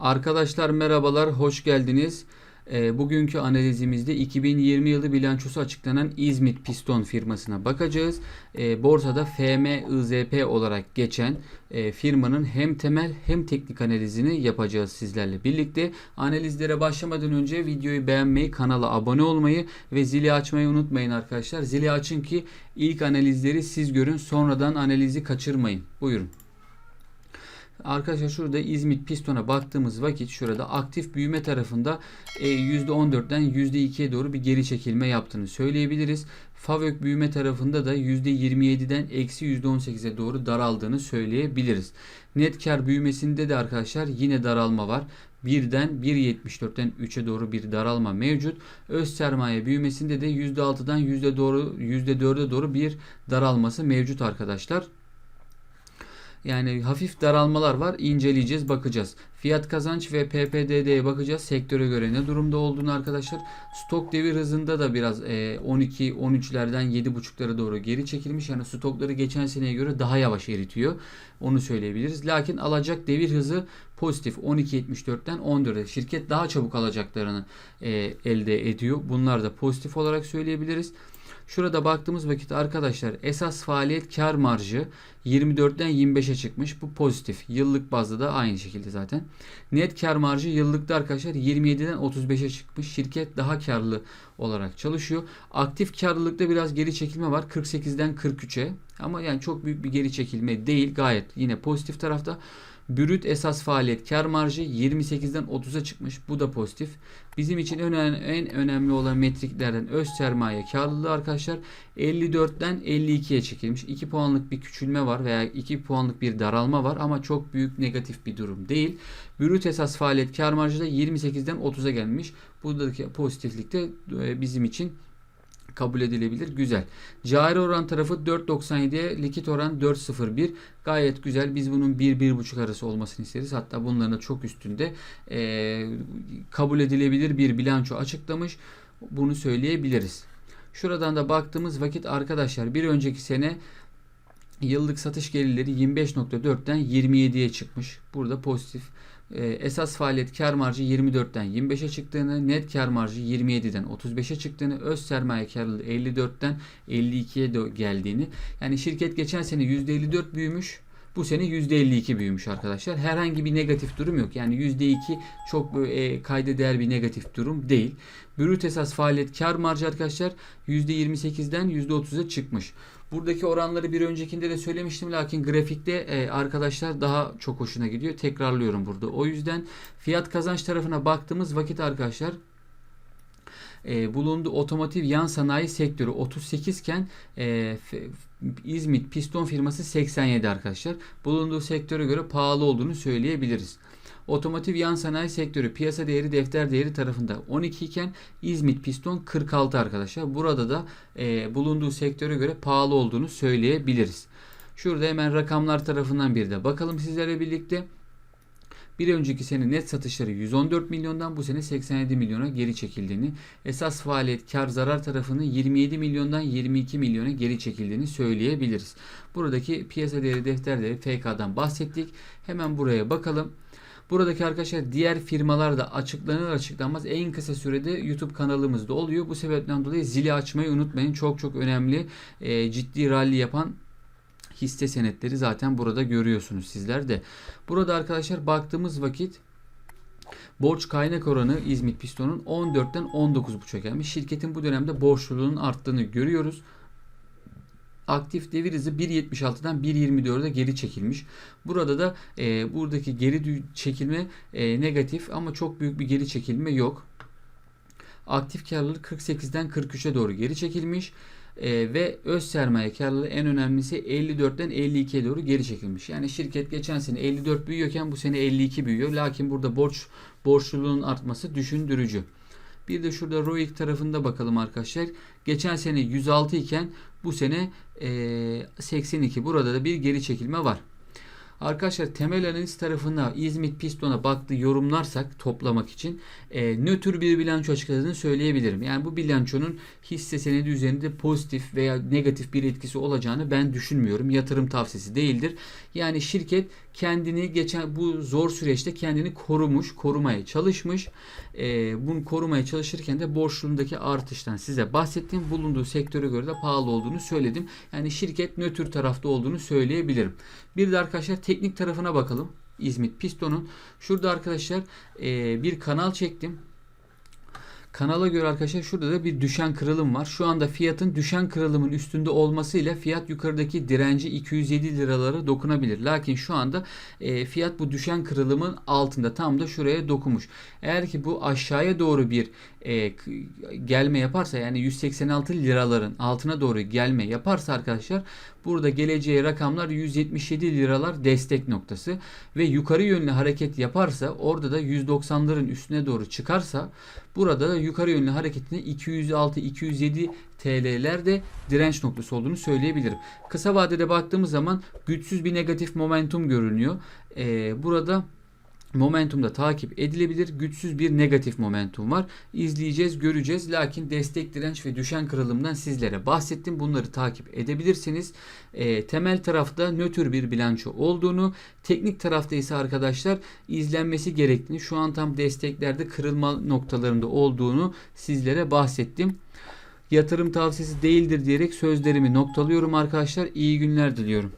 Arkadaşlar merhabalar, hoş geldiniz. Ee, bugünkü analizimizde 2020 yılı bilançosu açıklanan İzmit Piston firmasına bakacağız. Ee, borsada FMIZP olarak geçen e, firmanın hem temel hem teknik analizini yapacağız sizlerle birlikte. Analizlere başlamadan önce videoyu beğenmeyi, kanala abone olmayı ve zili açmayı unutmayın arkadaşlar. Zili açın ki ilk analizleri siz görün, sonradan analizi kaçırmayın. Buyurun. Arkadaşlar şurada İzmit Piston'a baktığımız vakit şurada aktif büyüme tarafında e, %14'den %2'ye doğru bir geri çekilme yaptığını söyleyebiliriz. Favök büyüme tarafında da %27'den eksi %18'e doğru daraldığını söyleyebiliriz. Net kar büyümesinde de arkadaşlar yine daralma var. 1'den 1.74'ten 3'e doğru bir daralma mevcut. Öz sermaye büyümesinde de %6'dan %4'e doğru, %4'e doğru bir daralması mevcut arkadaşlar. Yani hafif daralmalar var. İnceleyeceğiz, bakacağız. Fiyat kazanç ve PPDD'ye bakacağız. Sektöre göre ne durumda olduğunu arkadaşlar. Stok devir hızında da biraz 12-13'lerden 7.5'lara doğru geri çekilmiş. Yani stokları geçen seneye göre daha yavaş eritiyor. Onu söyleyebiliriz. Lakin alacak devir hızı pozitif 12.74'ten 14'e. Şirket daha çabuk alacaklarını e, elde ediyor. Bunlar da pozitif olarak söyleyebiliriz. Şurada baktığımız vakit arkadaşlar esas faaliyet kar marjı 24'ten 25'e çıkmış. Bu pozitif. Yıllık bazda da aynı şekilde zaten. Net kar marjı yıllıkta arkadaşlar 27'den 35'e çıkmış. Şirket daha karlı olarak çalışıyor. Aktif karlılıkta biraz geri çekilme var. 48'den 43'e. Ama yani çok büyük bir geri çekilme değil. Gayet yine pozitif tarafta. Brüt esas faaliyet kar marjı 28'den 30'a çıkmış. Bu da pozitif. Bizim için en, en önemli olan metriklerden öz sermaye karlılığı arkadaşlar 54'ten 52'ye çekilmiş. 2 puanlık bir küçülme var veya 2 puanlık bir daralma var ama çok büyük negatif bir durum değil. Brüt esas faaliyet kar marjı da 28'den 30'a gelmiş. Buradaki pozitiflik de e, bizim için kabul edilebilir. Güzel. Cari oran tarafı 4.97'ye likit oran 4.01. Gayet güzel. Biz bunun 1-1.5 arası olmasını isteriz. Hatta bunların çok üstünde e, kabul edilebilir bir bilanço açıklamış. Bunu söyleyebiliriz. Şuradan da baktığımız vakit arkadaşlar bir önceki sene yıllık satış gelirleri 25.4'ten 27'ye çıkmış. Burada pozitif. Ee, esas faaliyet kar marjı 24'ten 25'e çıktığını, net kar marjı 27'den 35'e çıktığını, öz sermaye karlılığı 54'ten 52'ye geldiğini. Yani şirket geçen sene %54 büyümüş. Bu sene %52 büyümüş arkadaşlar. Herhangi bir negatif durum yok. Yani %2 çok e, kayda değer bir negatif durum değil. Brüt esas faaliyet kar marjı arkadaşlar %28'den %30'a çıkmış. Buradaki oranları bir öncekinde de söylemiştim lakin grafikte e, arkadaşlar daha çok hoşuna gidiyor. Tekrarlıyorum burada. O yüzden fiyat kazanç tarafına baktığımız vakit arkadaşlar e, bulunduğu otomotiv yan sanayi sektörü 38 iken e, İzmit piston firması 87 arkadaşlar. Bulunduğu sektöre göre pahalı olduğunu söyleyebiliriz. Otomotiv yan sanayi sektörü piyasa değeri defter değeri tarafında 12 iken İzmit piston 46 arkadaşlar. Burada da e, bulunduğu sektöre göre pahalı olduğunu söyleyebiliriz. Şurada hemen rakamlar tarafından bir de bakalım sizlerle birlikte. Bir önceki sene net satışları 114 milyondan bu sene 87 milyona geri çekildiğini, esas faaliyet kar zarar tarafını 27 milyondan 22 milyona geri çekildiğini söyleyebiliriz. Buradaki piyasa değeri defter FK'dan bahsettik. Hemen buraya bakalım. Buradaki arkadaşlar diğer firmalar da açıklanır açıklanmaz en kısa sürede YouTube kanalımızda oluyor. Bu sebepten dolayı zili açmayı unutmayın. Çok çok önemli e, ciddi rally yapan hisse senetleri zaten burada görüyorsunuz sizler de. Burada arkadaşlar baktığımız vakit Borç kaynak oranı İzmit Piston'un 14'ten 19.5'a gelmiş. Şirketin bu dönemde borçluluğunun arttığını görüyoruz. Aktif devir hızı 1.76'dan 1.24'e geri çekilmiş. Burada da e, buradaki geri çekilme e, negatif ama çok büyük bir geri çekilme yok. Aktif karlılık 48'den 43'e doğru geri çekilmiş. E, ve öz sermaye karlılığı en önemlisi 54'ten 52'ye doğru geri çekilmiş. Yani şirket geçen sene 54 büyüyorken bu sene 52 büyüyor. Lakin burada borç borçluluğun artması düşündürücü. Bir de şurada ROIC tarafında bakalım arkadaşlar. Geçen sene 106 iken bu sene e, 82. Burada da bir geri çekilme var. Arkadaşlar temel analiz tarafına İzmit Piston'a baktı yorumlarsak toplamak için e, nötr bir bilanço açıkladığını söyleyebilirim. Yani bu bilançonun hisse senedi üzerinde pozitif veya negatif bir etkisi olacağını ben düşünmüyorum. Yatırım tavsiyesi değildir. Yani şirket kendini geçen bu zor süreçte kendini korumuş, korumaya çalışmış. Ee, bunu korumaya çalışırken de borçluğundaki artıştan size bahsettim. Bulunduğu sektöre göre de pahalı olduğunu söyledim. Yani şirket nötr tarafta olduğunu söyleyebilirim. Bir de arkadaşlar teknik tarafına bakalım. İzmit Piston'un. Şurada arkadaşlar e, bir kanal çektim. Kanala göre arkadaşlar şurada da bir düşen kırılım var. Şu anda fiyatın düşen kırılımın üstünde olmasıyla fiyat yukarıdaki direnci 207 liralara dokunabilir. Lakin şu anda e, fiyat bu düşen kırılımın altında tam da şuraya dokunmuş. Eğer ki bu aşağıya doğru bir e, gelme yaparsa yani 186 liraların altına doğru gelme yaparsa arkadaşlar burada geleceği rakamlar 177 liralar destek noktası ve yukarı yönlü hareket yaparsa orada da 190'ların üstüne doğru çıkarsa burada da yukarı yönlü hareketinde 206-207 TL'ler de direnç noktası olduğunu söyleyebilirim. Kısa vadede baktığımız zaman güçsüz bir negatif momentum görünüyor. Ee, burada Momentum da takip edilebilir. Güçsüz bir negatif momentum var. İzleyeceğiz, göreceğiz. Lakin destek, direnç ve düşen kırılımdan sizlere bahsettim. Bunları takip edebilirsiniz. Ee, temel tarafta nötr bir bilanço olduğunu, teknik tarafta ise arkadaşlar izlenmesi gerektiğini, şu an tam desteklerde kırılma noktalarında olduğunu sizlere bahsettim. Yatırım tavsiyesi değildir diyerek sözlerimi noktalıyorum arkadaşlar. İyi günler diliyorum.